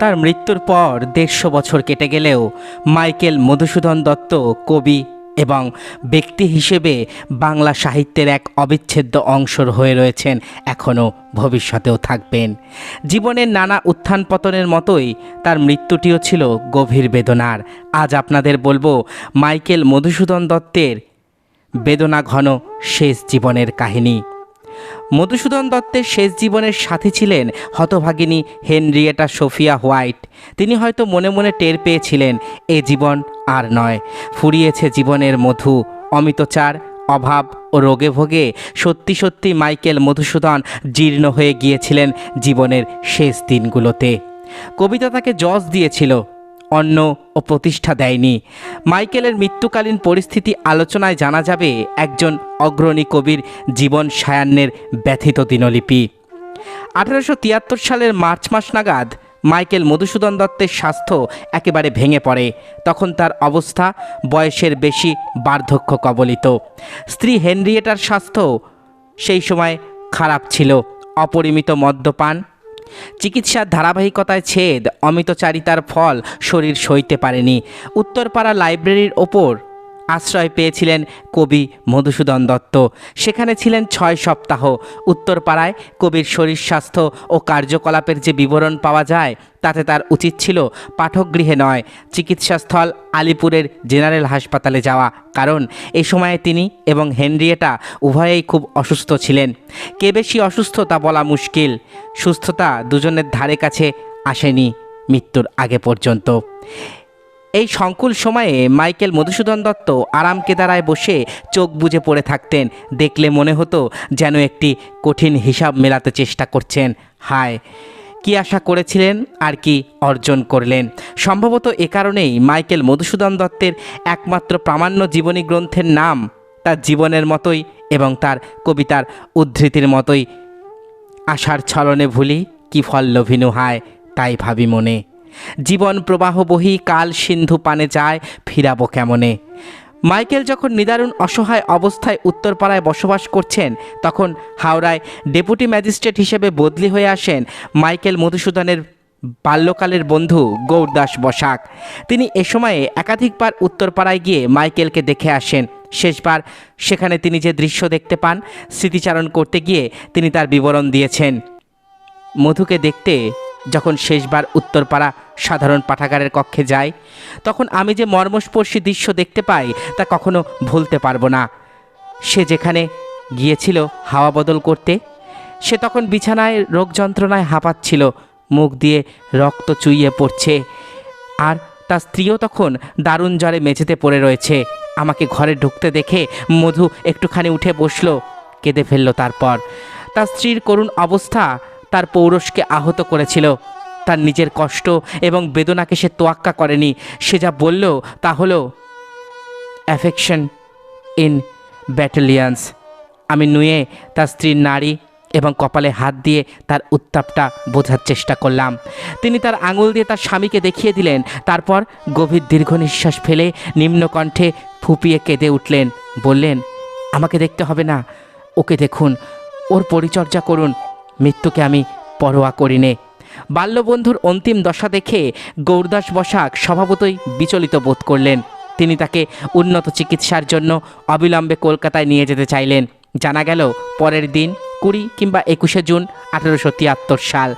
তার মৃত্যুর পর দেড়শো বছর কেটে গেলেও মাইকেল মধুসূদন দত্ত কবি এবং ব্যক্তি হিসেবে বাংলা সাহিত্যের এক অবিচ্ছেদ্য অংশ হয়ে রয়েছেন এখনও ভবিষ্যতেও থাকবেন। জীবনের নানা উত্থান পতনের মতোই তার মৃত্যুটিও ছিল গভীর বেদনার। আজ আপনাদের বলব মাইকেল মধুসূদন দত্তের বেদনা ঘন শেষ জীবনের কাহিনী। মধুসূদন দত্তের শেষ জীবনের সাথী ছিলেন হতভাগিনী হেনরিয়েটা সোফিয়া হোয়াইট। তিনি হয়তো মনে মনে টের পেয়েছিলেন, এ জীবন আর নয়। ফুরিয়েছে জীবনের মধু। অমিতচার অভাব ও রোগে ভোগে সত্যি সত্যি মাইকেল মধুসূদন জীর্ণ হয়ে গিয়েছিলেন জীবনের শেষ দিনগুলোতে। কবিতা তাকে জজ দিয়েছিল। অন্ন ও প্রতিষ্ঠা দেয়নি। মাইকেলের মৃত্যুকালীন পরিস্থিতি আলোচনায় জানা যাবে একজন অগ্রণী কবির জীবন সায়ান্নের ব্যথিত দিনলিপি। আঠারোশো তিয়াত্তর সালের মার্চ মাস নাগাদ মাইকেল মধুসূদন দত্তের স্বাস্থ্য একেবারে ভেঙে পড়ে। তখন তার অবস্থা বয়সের বেশি বার্ধক্য কবলিত। স্ত্রী হেনরিয়েটার স্বাস্থ্য সেই সময় খারাপ ছিল। অপরিমিত মদ্যপান চিকিৎসার ধারাবাহিকতায় ছেদ অমিতচারিতার ফল শরীর সইতে পারেনি। উত্তরপাড়া লাইব্রেরির ওপর আশ্রয় পেয়েছিলেন কবি মধুসূদন দত্ত। সেখানে ছিলেন ছয় সপ্তাহ। উত্তরপাড়ায় কবির শরীর স্বাস্থ্য ও কার্যকলাপের যে বিবরণ পাওয়া যায়, তাতে তার উচিত ছিল পাঠকগৃহে নয়, চিকিৎসাস্থল আলিপুরের জেনারেল হাসপাতালে যাওয়া। কারণ এ সময়ে তিনি এবং হেনরিয়েটা উভয়েই খুব অসুস্থ ছিলেন। কে বেশি অসুস্থ তা বলা মুশকিল। সুস্থতা দুজনের ধারে কাছে আসেনি মৃত্যুর আগে পর্যন্ত। এই সংকুল সময়ে মাইকেল মধুসূদন দত্ত আরাম কেদারায় বসে চোখ বুজে পড়ে থাকতেন। দেখলে মনে হতো যেন একটি কঠিন হিসাব মেলাতে চেষ্টা করছেন। হায়, কি আশা করেছিলেন আর কি অর্জন করলেন। সম্ভবত এ কারণেই মাইকেল মধুসূদন দত্তের একমাত্র প্রামাণ্য জীবনী গ্রন্থের নাম তার জীবনের মতোই এবং তার কবিতার উদ্ধৃতির মতোই। আশার ছলনে ভুলি কি ফল্লভিনু হায়, তাই ভাবি মনে। জীবন প্রবাহ বহি কাল সিন্ধু পানে যায়, ফিরাবো কেমনে? মাইকেল যখন নিদারুণ অসহায় অবস্থায় উত্তরপাড়ায় বসবাস করছেন, তখন হাওড়ায় ডেপুটি ম্যাজিস্ট্রেট হিসেবে বদলি হয়ে আসেন মাইকেল মধুসূদনের বাল্যকালের বন্ধু গৌরদাস বসাক। তিনি এ সময়ে একাধিকবার উত্তরপাড়ায় গিয়ে মাইকেলকে দেখে আসেন। শেষবার সেখানে তিনি যে দৃশ্য দেখতে পান, স্মৃতিচারণ করতে গিয়ে তিনি তার বিবরণ দিয়েছেন। মধুকে দেখতে যখন শেষবার উত্তরপাড়া সাধারণ পাঠাগারের কক্ষে যাই, তখন আমি যে মর্মস্পর্শী দৃশ্য দেখতে পাই, তা কখনো ভুলতে পারব না। সে যেখানে গিয়েছিল হাওয়া বদল করতে, সে তখন বিছানায় রোগ যন্ত্রণায় হাঁপাচ্ছিল, মুখ দিয়ে রক্ত চুইয়ে পড়ছে, আর তার স্ত্রীও তখন দারুণ জ্বরে মেঝেতে পড়ে রয়েছে। আমাকে ঘরে ঢুকতে দেখে মধু একটুখানি উঠে বসল, কেঁদে ফেলল তারপর। তার স্ত্রীর করুণ অবস্থা তার পৌরষকে আহত করেছিল। তার নিজের কষ্ট এবং বেদনাকে সে তোয়াক্কা করেনি। সে যা বলল তা হলো অ্যাফেকশন ইন ব্যাটালিয়ান্স আমি নুয়ে তার স্ত্রীর নারী এবং কপালে হাত দিয়ে তার উত্তাপটা বোঝার চেষ্টা করলাম। তিনি তার আঙুল দিয়ে তার স্বামীকে দেখিয়ে দিলেন। তারপর গভীর দীর্ঘ নিঃশ্বাস ফেলে নিম্নকণ্ঠে ফুপিয়ে কেঁদে উঠলেন। বললেন, আমাকে দেখতে হবে না। ওকে দেখুন। ওর পরিচর্যা করুন। মৃত্যুকে আমি পরোয়া করি নে। বাল্যবন্ধুর অন্তিম দশা দেখে গৌরদাস বসাক স্বভাবতই বিচলিত বোধ করলেন। তিনি তাকে উন্নত চিকিৎসার জন্য অবিলম্বে কলকাতায় নিয়ে যেতে চাইলেন। জানা গেল, পরের দিন কুড়ি কিংবা একুশে জুন আঠেরোশো তিয়াত্তর সাল।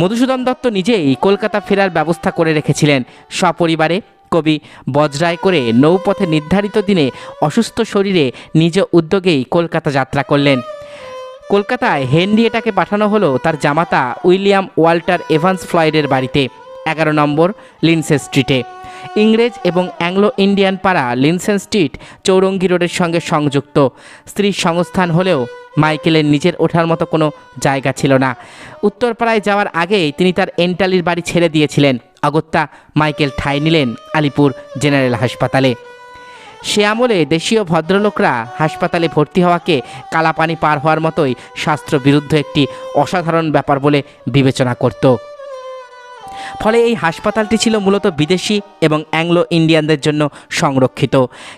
মধুসূদন দত্ত নিজেই কলকাতা ফেরার ব্যবস্থা করে রেখেছিলেন। সপরিবারে কবি বজ্রায় করে নৌপথে নির্ধারিত দিনে অসুস্থ শরীরে নিজ উদ্যোগেই কলকাতা যাত্রা করলেন। কলকাতায় হেনরিয়েটাকে পাঠানো হলো তার জামাতা উইলিয়াম ওয়াল্টার এভান্স ফ্লয়েডের বাড়িতে, এগারো নম্বর লিনসে স্ট্রিটে। ইংরেজ এবং অ্যাংলো ইন্ডিয়ান পাড়া লিনসেন স্ট্রিট চৌরঙ্গি রোডের সঙ্গে সংযুক্ত। স্ত্রীর সংস্থান হলেও মাইকেলের নিজের ওঠার মতো কোনো জায়গা ছিল না। উত্তরপাড়ায় যাওয়ার আগেই তিনি তার এন্টালির বাড়ি ছেড়ে দিয়েছিলেন। অগত্যা মাইকেল ঠাঁই নিলেন আলিপুর জেনারেল হাসপাতালে। সে আমলে দেশীয় ভদ্রলোকরা হাসপাতালে ভর্তি হওয়াকে কালাপানি পার হওয়ার মতোই শাস্ত্রবিরুদ্ধ একটি অসাধারণ ব্যাপার বলে বিবেচনা করত। ফলে এই হাসপাতালটি ছিল মূলত বিদেশি এবং অ্যাংলো ইন্ডিয়ানদের জন্য সংরক্ষিত।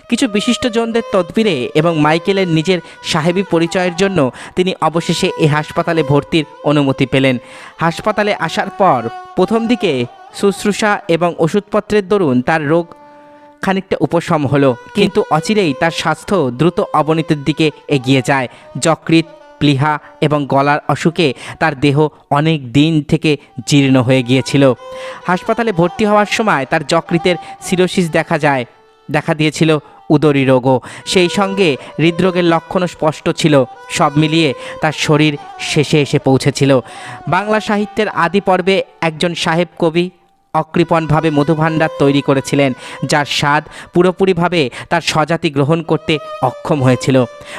কিছু বিশিষ্টজনদের তদবিরে এবং মাইকেলের নিজের সাহেবি পরিচয়ের জন্য তিনি অবশেষে এই হাসপাতালে ভর্তির অনুমতি পেলেন। হাসপাতালে আসার পর প্রথম দিকে শুশ্রূষা এবং ওষুধপত্রের দরুন তার রোগ খানিকটা উপশম হলো, কিন্তু অচিরেই তার স্বাস্থ্য দ্রুত অবনতির দিকে এগিয়ে যায়। যকৃত প্লিহা এবং গলার অসুখে তার দেহ অনেক দিন থেকে জীর্ণ হয়ে গিয়েছিল। হাসপাতালে ভর্তি হওয়ার সময় তার যকৃতের সিরোসিস দেখা যায়, দেখা দিয়েছিল উদরী রোগও। সেই সঙ্গে হৃদরোগের লক্ষণও স্পষ্ট ছিল, সব মিলিয়ে তার শরীর শেষে এসে পৌঁছেছিল। বাংলা সাহিত্যের আদি পর্বে একজন সাহেব কবি অকৃপণভাবে মধুভাণ্ডার তৈরি করেছিলেন, যার স্বাদ পুরোপুরিভাবে তার স্বজাতি গ্রহণ করতে অক্ষম হয়েছিল।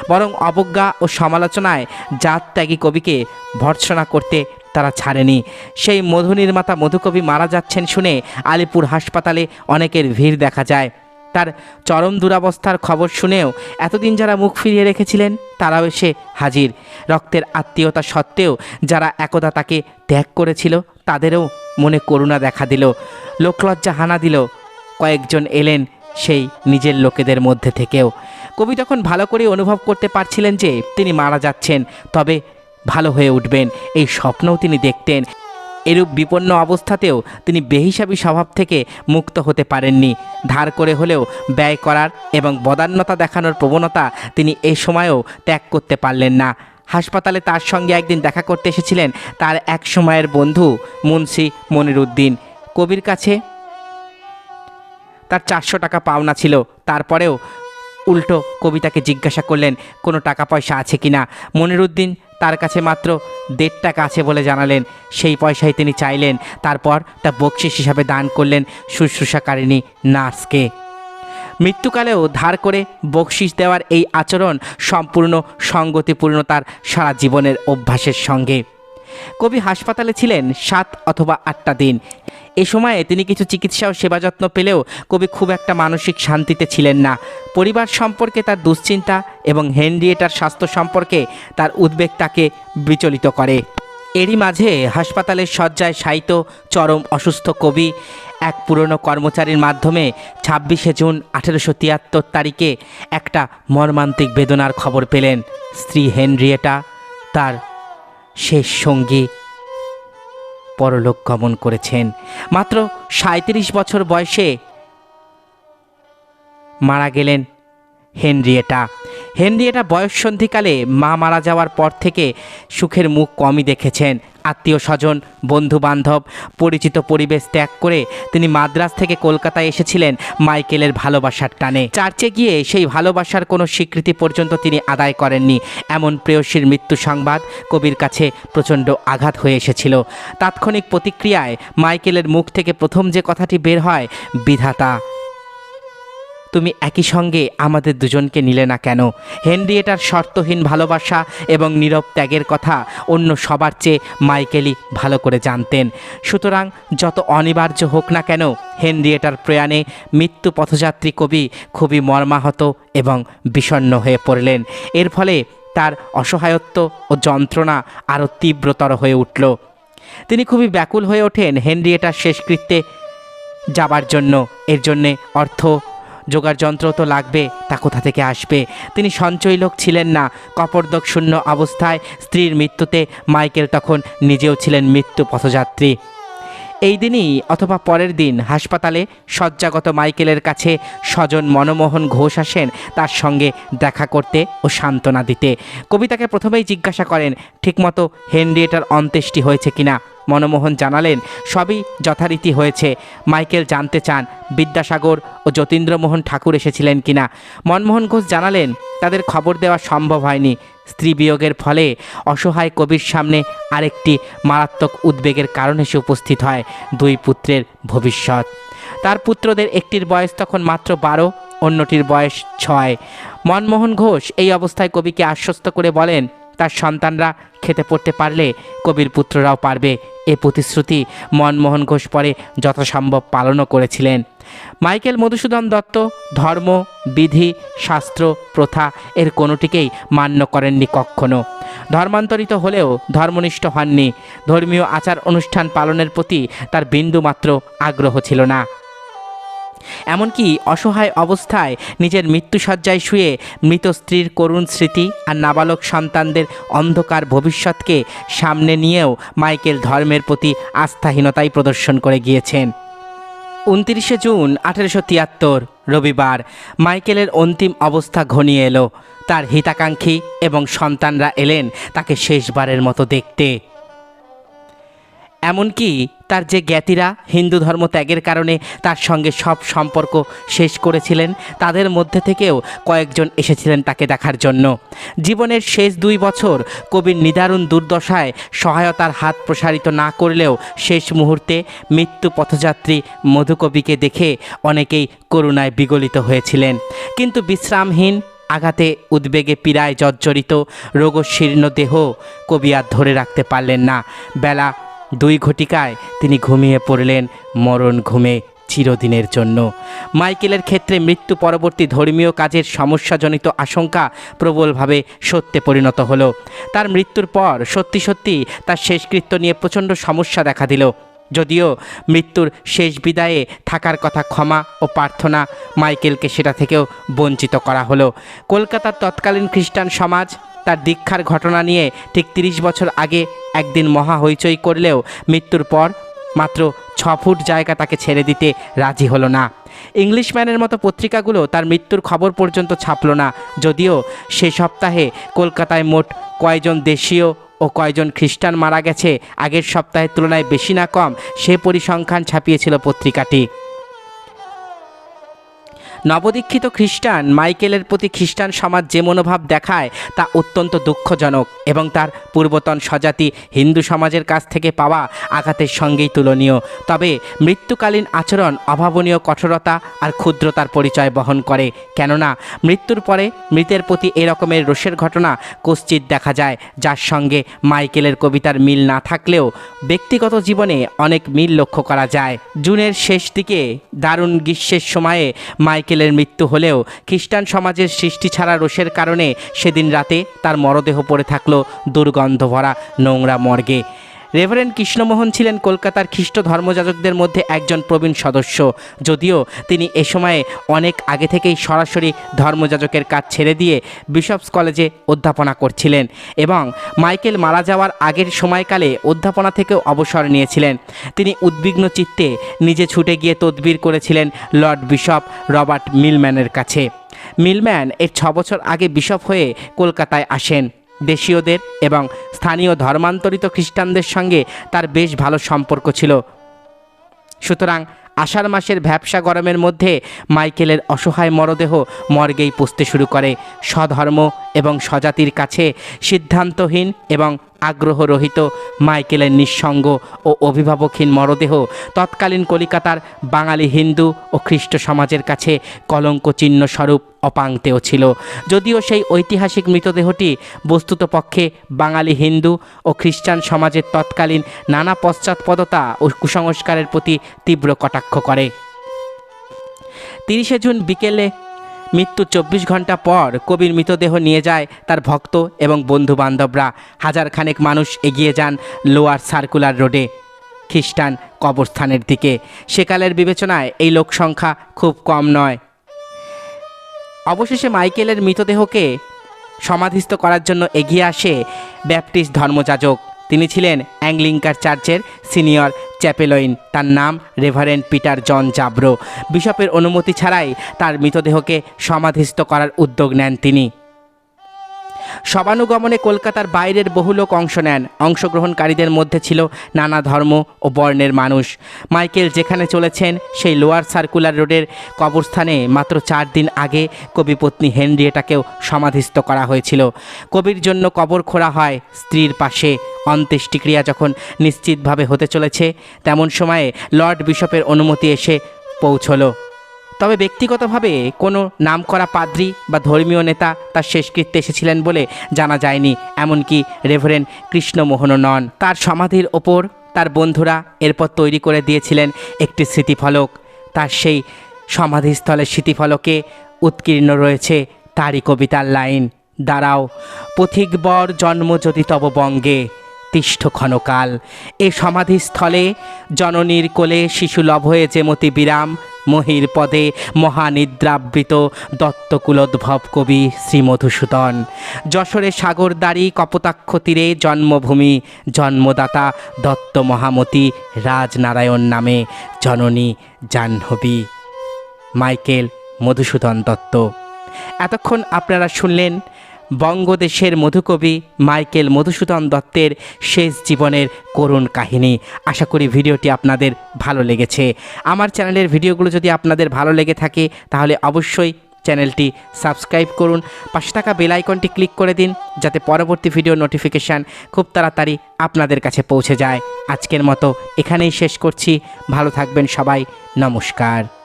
বরং অবজ্ঞা ও সমালোচনায় জাত ত্যাগী কবিকে ভর্ৎসনা করতে তারা ছাড়েনি। সেই মধু নির্মাতা মধুকবি মারা যাচ্ছেন শুনে আলিপুর হাসপাতালে অনেকের ভিড় দেখা যায়। তার চরম দুরাবস্থার খবর শুনেও এতদিন যারা মুখ ফিরিয়ে রেখেছিলেন, তারাও এসে হাজির। রক্তের আত্মীয়তা সত্ত্বেও যারা একদা তাকে ত্যাগ করেছিল, তাদেরও মনে করুণা দেখা দিল লোকলজ্জা হানা দিল। কয়েকজন এলেন সেই নিজের লোকেদের মধ্যে থেকেও। কবি তখন ভালো করে অনুভব করতে পারছিলেন যে তিনি মারা যাচ্ছেন, তবে ভালো হয়ে উঠবেন, এই স্বপ্নও তিনি দেখতেন। এরূপ বিপন্ন অবস্থাতেও তিনি বেহিসাবি স্বভাব থেকে মুক্ত হতে পারেননি। ধার করে হলেও ব্যয় করার এবং বদান্যতা দেখানোর প্রবণতা তিনি এ সময়েও ত্যাগ করতে পারলেন না। হাসপাতালে তার সঙ্গে একদিন দেখা করতে এসেছিলেন তার এক সময়ের বন্ধু মুন্সি মনিরুদ্দিন। কবির কাছে তার চারশো টাকা পাওনা ছিল। তারপরেও উল্টো কবিতাকে জিজ্ঞাসা করলেন, কোনো টাকা পয়সা আছে কিনা মনিরুদ্দিন তার কাছে মাত্র দেড় টাকা আছে বলে জানালেন। সেই পয়সাই তিনি চাইলেন। তারপর তা বকশিস হিসাবে দান করলেন শুশ্রূষাকারিণী নার্সকে। মৃত্যুকালেও ধার করে বকশিস দেওয়ার এই আচরণ সম্পূর্ণ সঙ্গতিপূর্ণ তার সারা জীবনের অভ্যাসের সঙ্গে। কবি হাসপাতালে ছিলেন সাত অথবা আটটা দিন। এ সময়ে তিনি কিছু চিকিৎসা ও সেবা যত্ন পেলেও কবি খুব একটা মানসিক শান্তিতে ছিলেন না। পরিবার সম্পর্কে তার দুশ্চিন্তা এবং হেনরিয়েটার স্বাস্থ্য সম্পর্কে তার উদ্বেগ তাকে বিচলিত করে। এরই মাঝে হাসপাতালের শয্যায় শায়িত, চরম অসুস্থ কবি এক পুরনো কর্মচারীর মাধ্যমে ছাব্বিশে জুন আঠেরোশো তিয়াত্তর তারিখে একটা মর্মান্তিক বেদনার খবর পেলেন স্ত্রী হেনরিয়েটা, তার শেষ সঙ্গী পরলোক গমন করেছেন। মাত্র সাঁত্রিশ বছর বয়সে মারা গেলেন হেনরিয়েটা। হেনরিয়েটা বয়ঃসন্ধিকালে মা মারা যাওয়ার পর থেকে সুখের মুখ কমই দেখেছেন। আত্মীয় স্বজন বন্ধু বান্ধব পরিচিত পরিবেশ ত্যাগ করে তিনি মাদ্রাজ থেকে কলকাতায় এসেছিলেন মাইকেলের ভালোবাসার টানে। চার্চে গিয়ে সেই ভালোবাসার কোনো স্বীকৃতি পর্যন্ত তিনি আদায় করেননি। এমন প্রেয়সীর মৃত্যু সংবাদ কবির কাছে প্রচণ্ড আঘাত হয়ে এসেছিল। তাৎক্ষণিক প্রতিক্রিয়ায় মাইকেলের মুখ থেকে প্রথম যে কথাটি বের হয়, বিধাতা। তুমি একই সঙ্গে আমাদের দুজনকে নিলে না কেন? হেনরিয়েটার শর্তহীন ভালোবাসা এবং নীরব ত্যাগের কথা অন্য সবার চেয়ে মাইকেলই ভালো করে জানতেন। সুতরাং যত অনিবার্য হোক না কেন হেনরিয়েটার প্রয়াণে মৃত্যু পথযাত্রী কবি খুবই মর্মাহত এবং বিষণ্ণ হয়ে পড়লেন। এর ফলে তার অসহায়ত্ব ও যন্ত্রণা আরও তীব্রতর হয়ে উঠল। তিনি খুবই ব্যাকুল হয়ে ওঠেন হেনরিয়েটার শেষকৃত্যে যাবার জন্য। এর জন্যে অর্থ জোগাড় যন্ত্র তো লাগবে, তা কোথা থেকে আসবে? তিনি সঞ্চয় লোক ছিলেন না। কপর্দক শূন্য অবস্থায় স্ত্রীর মৃত্যুতে মাইকেল তখন নিজেও ছিলেন মৃত্যু পথযাত্রী। এই দিনই অথবা পরের দিন হাসপাতালে শয্যাগত মাইকেলের কাছে স্বজন মনমোহন ঘোষ আসেন তার সঙ্গে দেখা করতে ও সান্ত্বনা দিতে। কবিতাকে প্রথমেই জিজ্ঞাসা করেন, ঠিকমতো হেনরিয়েটার অন্ত্যেষ্টি হয়েছে কিনা? মনমোহন জানালেন, সবই যথারীতি হয়েছে। মাইকেল জানতে চান, বিদ্যাসাগর ও যতীন্দ্রমোহন ঠাকুর এসেছিলেন কিনা। মনমোহন ঘোষ জানালেন, তাদের খবর দেওয়া সম্ভব হয়নি। স্ত্রী বিয়োগের ফলে অসহায় কবির সামনে আরেকটি মারাত্মক উদ্বেগের কারণ এসে উপস্থিত হয়, দুই পুত্রের ভবিষ্যৎ। তার পুত্রদের একটির বয়স তখন মাত্র বারো, অন্যটির বয়স ছয়। মনমোহন ঘোষ এই অবস্থায় কবিকে আশ্বস্ত করে বলেন তার সন্তানরা খেতে পড়তে পারলে কবির পুত্ররাও পারবে। এ প্রতিশ্রুতি মনমোহন ঘোষ পরে যথাসম্ভব পালনও করেছিলেন। মাইকেল মধুসূদন দত্ত, ধর্ম, বিধি, শাস্ত্র, প্রথা এর কোনোটিকেই মান্য করেননি কখনো। ধর্মান্তরিত হলেও ধর্মনিষ্ঠ হননি। ধর্মীয় আচার অনুষ্ঠান পালনের প্রতি তার বিন্দুমাত্র আগ্রহ ছিল না। এমনকি অসহায় অবস্থায় নিজের মৃত্যুসজ্জায় শুয়ে মৃত স্ত্রীর করুণ স্মৃতি আর নাবালক সন্তানদের অন্ধকার ভবিষ্যৎকে সামনে নিয়েও মাইকেল ধর্মের প্রতি আস্থাহীনতাই প্রদর্শন করে গিয়েছেন। উনত্রিশে জুন আঠেরোশো তিয়াত্তর, রবিবার, মাইকেলের অন্তিম অবস্থা ঘনিয়ে এলো। তার হিতাকাঙ্ক্ষী এবং সন্তানরা এলেন তাকে শেষবারের মতো দেখতে। এমনকি তার যে জ্ঞাতিরা হিন্দু ধর্ম ত্যাগের কারণে তার সঙ্গে সব সম্পর্ক শেষ করেছিলেন, তাদের মধ্যে থেকেও কয়েকজন এসেছিলেন তাকে দেখার জন্য। জীবনের শেষ দুই বছর কবির নিদারুণ দুর্দশায় সহায়তার হাত প্রসারিত না করলেও শেষ মুহূর্তে মৃত্যু পথযাত্রী মধুকবিকে দেখে অনেকেই করুণায় বিগলিত হয়েছিলেন। কিন্তু বিশ্রামহীন, আঘাতে উদ্বেগে পীড়ায় জর্জরিত, রোগশীর্ণ দেহ কবি আর ধরে রাখতে পারলেন না। বেলা দুই ঘটিকায় তিনি ঘুমিয়ে পড়লেন মরণ ঘুমে চিরদিনের জন্য। মাইকেলের ক্ষেত্রে মৃত্যু পরবর্তী ধর্মীয় কাজের সমস্যাজনিত আশঙ্কা প্রবলভাবে সত্যে পরিণত হলো। তার মৃত্যুর পর সত্যি সত্যি তার শেষকৃত্য নিয়ে প্রচণ্ড সমস্যা দেখা দিল। যদিও মৃত্যুর শেষ বিদায়ে থাকার কথা ক্ষমা ও প্রার্থনা মাইকেলকে সেটা থেকেও বঞ্চিত করা হলো। কলকাতার তৎকালীন খ্রিস্টান সমাজ তার দীক্ষার ঘটনা নিয়ে ঠিক তিরিশ বছর আগে একদিন মহা হইচই করলেও মৃত্যুর পর মাত্র ছ ফুট জায়গা তাকে ছেড়ে দিতে রাজি হলো না। ইংলিশম্যানের মতো পত্রিকাগুলো তার মৃত্যুর খবর পর্যন্ত ছাপলো না, যদিও সে সপ্তাহে কলকাতায় মোট কয়জন দেশীয় ও কয়জন খ্রিস্টান মারা গেছে, আগের সপ্তাহের তুলনায় বেশি না কম সে পরিসংখ্যান ছাপিয়েছিল পত্রিকাটি। নবদীক্ষিত খ্রিস্টান মাইকেলের প্রতি খ্রিস্টান সমাজ যে মনোভাব দেখায় তা অত্যন্ত দুঃখজনক এবং তার পূর্বতন স্বজাতি হিন্দু সমাজের কাছ থেকে পাওয়া আঘাতের সঙ্গেই তুলনীয়। তবে মৃত্যুকালীন আচরণ অভাবনীয় কঠোরতা আর ক্ষুদ্রতার পরিচয় বহন করে। কেননা মৃত্যুর পরে মৃতের প্রতি এরকমের রোষের ঘটনা কশ্চিত দেখা যায়, যার সঙ্গে মাইকেলের কবিতার মিল না থাকলেও ব্যক্তিগত জীবনে অনেক মিল লক্ষ্য করা যায়। জুনের শেষ দিকে দারুণ গ্রীষ্মের সময়ে মাইকেলের মৃত্যু হলেও খ্রিস্টান সমাজের সৃষ্টি ছাড়া রোষের কারণে সেদিন রাতে তার মরদেহ পড়ে থাকল দুর্গন্ধ ভরা নোংরা মর্গে। রেভারেন্ড কৃষ্ণমোহন ছিলেন কলকাতার খ্রিস্ট ধর্মযাজকদের মধ্যে একজন প্রবীণ সদস্য। যদিও তিনি এ সময়ে অনেক আগে থেকেই সরাসরি ধর্মযাজকের কাজ ছেড়ে দিয়ে বিশপস কলেজে অধ্যাপনা করছিলেন এবং মাইকেল মারা যাওয়ার আগের সময়কালে অধ্যাপনা থেকেও অবসর নিয়েছিলেন। তিনি উদ্বিগ্ন চিত্তে নিজে ছুটে গিয়ে তদবির করেছিলেন লর্ড বিশপ রবার্ট মিলম্যানের কাছে। মিলম্যান এর ছ বছর আগে বিশপ হয়ে কলকাতায় আসেন। দেশীয়দের এবং স্থানীয় ধর্মান্তরিত খ্রিস্টানদের সঙ্গে তার বেশ ভালো সম্পর্ক ছিল। সুতরাং আষাঢ় মাসের ভ্যাবসা গরমের মধ্যে মাইকেলের অসহায় মরদেহ মর্গেই পুষতে শুরু করে। স্বধর্ম এবং স্বজাতির কাছে সিদ্ধান্তহীন এবং আগ্রহরহিত মাইকেলের নিঃসঙ্গ ও অভিভাবকহীন মরদেহ তৎকালীন কলিকাতার বাঙালি হিন্দু ও খ্রিস্ট সমাজের কাছে কলঙ্ক চিহ্ন স্বরূপ অপাংতেও ছিল। যদিও সেই ঐতিহাসিক মৃতদেহটি বস্তুত পক্ষে বাঙালি হিন্দু ও খ্রিস্টান সমাজের তৎকালীন নানা পশ্চাৎপদতা ও কুসংস্কারের প্রতি তীব্র কটাক্ষ করে। তিরিশে জুন বিকেলে মৃত্যু চব্বিশ ঘণ্টা পর কবির মৃতদেহ নিয়ে যায় তার ভক্ত এবং বন্ধু বান্ধবরা হাজার খানেক মানুষ এগিয়ে যান লোয়ার সার্কুলার রোডে। খ্রিস্টান কবরস্থানের দিকে। সেকালের বিবেচনায় এই লোক সংখ্যা খুব কম নয়। অবশেষে মাইকেলের মৃতদেহকে সমাধিস্থ করার জন্য এগিয়ে আসে ব্যাপটিস্ট ধর্মযাজক। তিনি ছিলেন অ্যাংলিঙ্কার চার্চের সিনিয়র চ্যাপেলইন। তার নাম রেভারেন্ড পিটার জন জাব্রো। বিশপের অনুমতি ছাড়াই তার মৃতদেহকে সমাধিস্থ করার উদ্যোগ নেন তিনি। সবানুগমনে কলকাতার বাইরের বহু লোক অংশ নেন। অংশগ্রহণকারীদের মধ্যে ছিল নানা ধর্ম ও বর্ণের মানুষ। মাইকেল যেখানে চলেছেন, সেই লোয়ার সার্কুলার রোডের কবরস্থানে মাত্র চার দিন আগে কবিপত্নী হেনরিয়েটাকেও সমাধিস্থ করা হয়েছিল। কবির জন্য কবর খোঁড়া হয় স্ত্রীর পাশে। অন্ত্যেষ্টিক্রিয়া যখন নিশ্চিতভাবে হতে চলেছে, তেমন সময়ে লর্ড বিশপের অনুমতি এসে পৌঁছলো। তবে ব্যক্তিগতভাবে কোনো নামকরা পাদ্রী বা ধর্মীয় নেতা তার শেষকৃত্যে এসেছিলেন বলে জানা যায়নি, এমনকি রেভারেন্ড কৃষ্ণমোহনও নন। তার সমাধির ওপর তার বন্ধুরা এরপর তৈরি করে দিয়েছিলেন একটি স্মৃতিফলক। তার সেই সমাধিস্থলের স্মৃতিফলকে উৎকীর্ণ রয়েছে তারই কবিতার লাইন, দাঁড়াও পথিক বর জন্ম যদি তব বঙ্গে, তিষ্ঠ ক্ষণকাল। এ সমাধিস্থলে জননীর কোলে শিশুলভ হয়ে যেমতি বিরাম মহির পদে মহানিদ্রাবৃত দত্তকুলোদ্ভব কবি শ্রীমধুসূদন যশোরে সাগরদারি কপোতাক্ষ তীরে জন্মভূমি জন্মদাতা দত্ত মহামতি রাজনারায়ণ নামে জননী জাহ্নবী। মাইকেল মধুসূদন দত্ত। এতক্ষণ আপনারা শুনলেন বঙ্গদেশের মধুকবি মাইকেল মধুসূদন দত্তের শেষ জীবনের করুণ কাহিনী। আশা করি ভিডিওটি আপনাদের ভালো লেগেছে। আমার চ্যানেলের ভিডিওগুলো যদি আপনাদের ভালো লেগে থাকে, তাহলে অবশ্যই চ্যানেলটি সাবস্ক্রাইব করুন। পাশে থাকা বেল আইকনটি ক্লিক করে দিন, যাতে পরবর্তী ভিডিও নোটিফিকেশান খুব তাড়াতাড়ি আপনাদের কাছে পৌঁছে যায়। আজকের মতো এখানেই শেষ করছি। ভালো থাকবেন সবাই। নমস্কার।